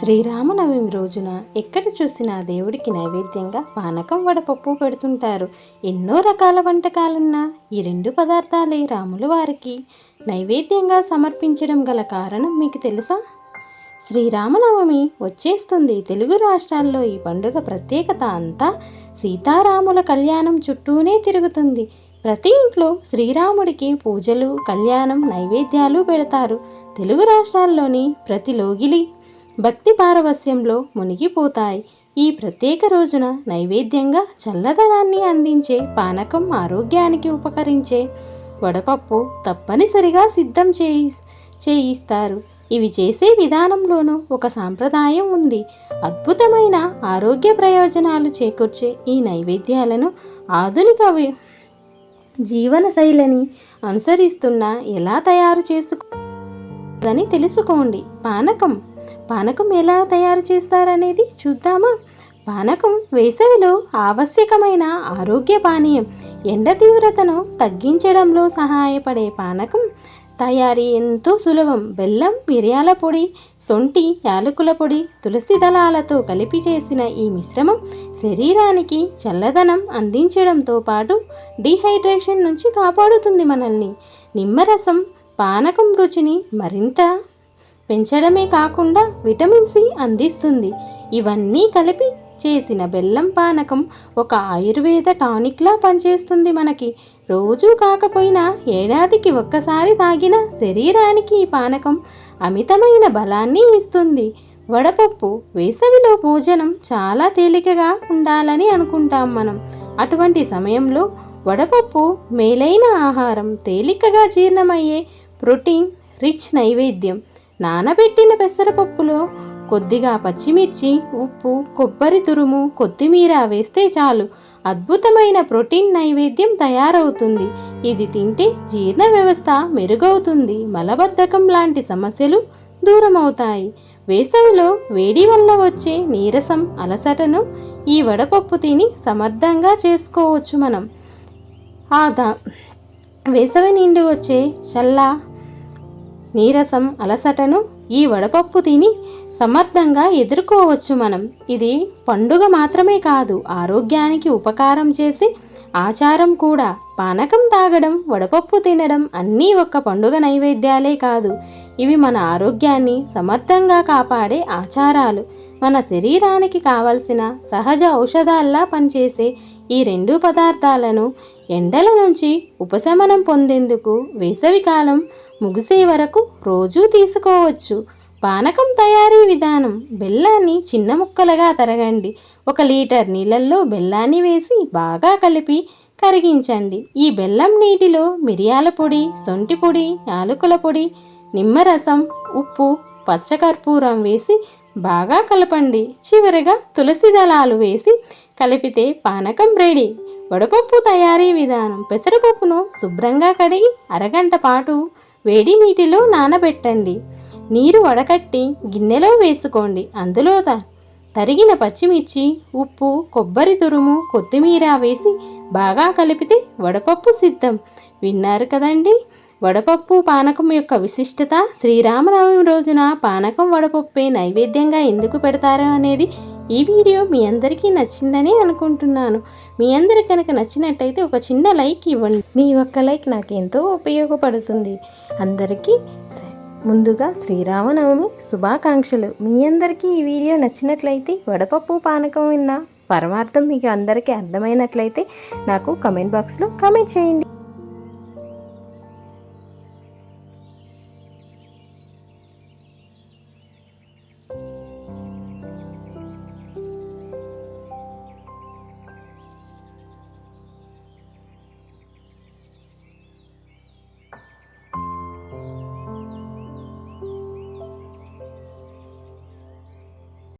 శ్రీరామనవమి రోజున ఎక్కడ చూసినా దేవుడికి నైవేద్యంగా పానకం వడపప్పు పెడుతుంటారు. ఎన్నో రకాల వంటకాలున్న ఈ రెండు పదార్థాలే రాముల వారికి నైవేద్యంగా సమర్పించడం గల కారణం మీకు తెలుసా? శ్రీరామనవమి వచ్చేస్తుంది. తెలుగు రాష్ట్రాల్లో ఈ పండుగ ప్రత్యేకత అంతా సీతారాముల కళ్యాణం చుట్టూనే తిరుగుతుంది. ప్రతి ఇంట్లో శ్రీరాముడికి పూజలు కళ్యాణం నైవేద్యాలు పెడతారు. తెలుగు రాష్ట్రాల్లోని ప్రతి లోగిలి భక్తి పారవస్యంలో మునిగిపోతాయి. ఈ ప్రత్యేక రోజున నైవేద్యంగా చల్లదనాన్ని అందించే పానకం ఆరోగ్యానికి ఉపకరించే వడపప్పు తప్పనిసరిగా సిద్ధం చేయి చేయిస్తారు. ఇవి చేసే విధానంలోనూ ఒక సాంప్రదాయం ఉంది. అద్భుతమైన ఆరోగ్య ప్రయోజనాలు చేకూర్చే ఈ నైవేద్యాలను ఆధునిక జీవనశైలిని జీవన శైలిని అనుసరిస్తున్న ఎలా తయారు చేసుకోదని తెలుసుకోండి. పానకం పానకం ఎలా తయారు చేస్తారనేది చూద్దామా? పానకం వేసవిలో ఆవశ్యకమైన ఆరోగ్య పానీయం ఎండ తీవ్రతను తగ్గించడంలో సహాయపడే పానకం. తయారీ ఎంతో సులభం. బెల్లం మిరియాల పొడి సొంటి యాలకుల పొడి తులసి దళాలతో కలిపి చేసిన ఈ మిశ్రమం శరీరానికి చల్లదనం అందించడంతో పాటు డీహైడ్రేషన్ నుంచి కాపాడుతుంది మనల్ని. నిమ్మరసం పానకం రుచిని మరింత పెంచడమే కాకుండా విటమిన్ సి అందిస్తుంది. ఇవన్నీ కలిపి చేసిన బెల్లం పానకం ఒక ఆయుర్వేద టానిక్లా పనిచేస్తుంది మనకి. రోజూ కాకపోయినా ఏడాదికి ఒక్కసారి తాగిన శరీరానికి ఈ పానకం అమితమైన బలాన్ని ఇస్తుంది. వడపప్పు వేసవిలో భోజనం చాలా తేలికగా ఉండాలని అనుకుంటాం మనం. అటువంటి సమయంలో వడపప్పు మేలైన ఆహారం తేలికగా జీర్ణమయ్యే ప్రోటీన్ రిచ్ నైవేద్యం నానబెట్టిన పెసరపప్పులో కొద్దిగా పచ్చిమిర్చి ఉప్పు కొబ్బరి తురుము కొత్తిమీర వేస్తే చాలు. అద్భుతమైన ప్రోటీన్ నైవేద్యం తయారవుతుంది. ఇది తింటే జీర్ణ వ్యవస్థ మెరుగవుతుంది. మలబద్ధకం లాంటి సమస్యలు దూరమవుతాయి. వేసవిలో వేడి వల్ల వచ్చే నీరసం అలసటను ఈ వడపప్పు తిని సమర్థంగా చేసుకోవచ్చు మనం. ఆ వేసవి నుండి వచ్చే చల్ల నీరసం అలసటను ఈ వడపప్పు తిని సమర్థంగా ఎదుర్కోవచ్చు మనం. ఇది పండుగ మాత్రమే కాదు ఆరోగ్యానికి ఉపకారం చేసి ఆచారం కూడా. పానకం తాగడం వడపప్పు తినడం అన్నీ ఒక్క పండుగ నైవేద్యాలే కాదు. ఇవి మన ఆరోగ్యాన్ని సమర్థంగా కాపాడే ఆచారాలు. మన శరీరానికి కావలసిన సహజ ఔషధాల్లా పనిచేసే ఈ రెండు పదార్థాలను ఎండల నుంచి ఉపశమనం పొందేందుకు వేసవికాలం ముగిసే వరకు రోజూ తీసుకోవచ్చు. పానకం తయారీ విధానం బెల్లాన్ని చిన్న ముక్కలుగా తరగండి. ఒక లీటర్ నీళ్ళల్లో బెల్లాన్ని వేసి బాగా కలిపి కరిగించండి. ఈ బెల్లం నీటిలో మిరియాల పొడి సొంటి పొడి యాలకుల పొడి నిమ్మరసం ఉప్పు పచ్చకర్పూరం వేసి బాగా కలపండి. చివరగా తులసి దళాలు వేసి కలిపితే పానకం రెడీ. వడపప్పు తయారీ విధానం. పెసరపప్పును శుభ్రంగా కడిగి అరగంట పాటు వేడి నీటిలో నానబెట్టండి. నీరు వడకట్టి గిన్నెలో వేసుకోండి. అందులో తరిగిన పచ్చిమిర్చి ఉప్పు కొబ్బరి తురుము కొత్తిమీర వేసి బాగా కలిపితే వడపప్పు సిద్ధం. విన్నారు కదండి? వడపప్పు పానకం యొక్క విశిష్టత శ్రీరామనవమి రోజున పానకం వడపప్పే నైవేద్యంగా ఎందుకు పెడతారు అనేది ఈ వీడియో మీ అందరికీ నచ్చిందని అనుకుంటున్నాను. మీ అందరికి కనుక నచ్చినట్టయితే ఒక చిన్న లైక్ ఇవ్వండి. మీ ఒక్క లైక్ నాకు ఎంతో ఉపయోగపడుతుంది. అందరికీ ముందుగా శ్రీరామనవమి శుభాకాంక్షలు. మీ అందరికీ ఈ వీడియో నచ్చినట్లయితే వడపప్పు పానకం విన్న పరమార్థం మీకు అందరికీ అర్థమైనట్లయితే నాకు కమెంట్ బాక్స్లో కామెంట్ చేయండి.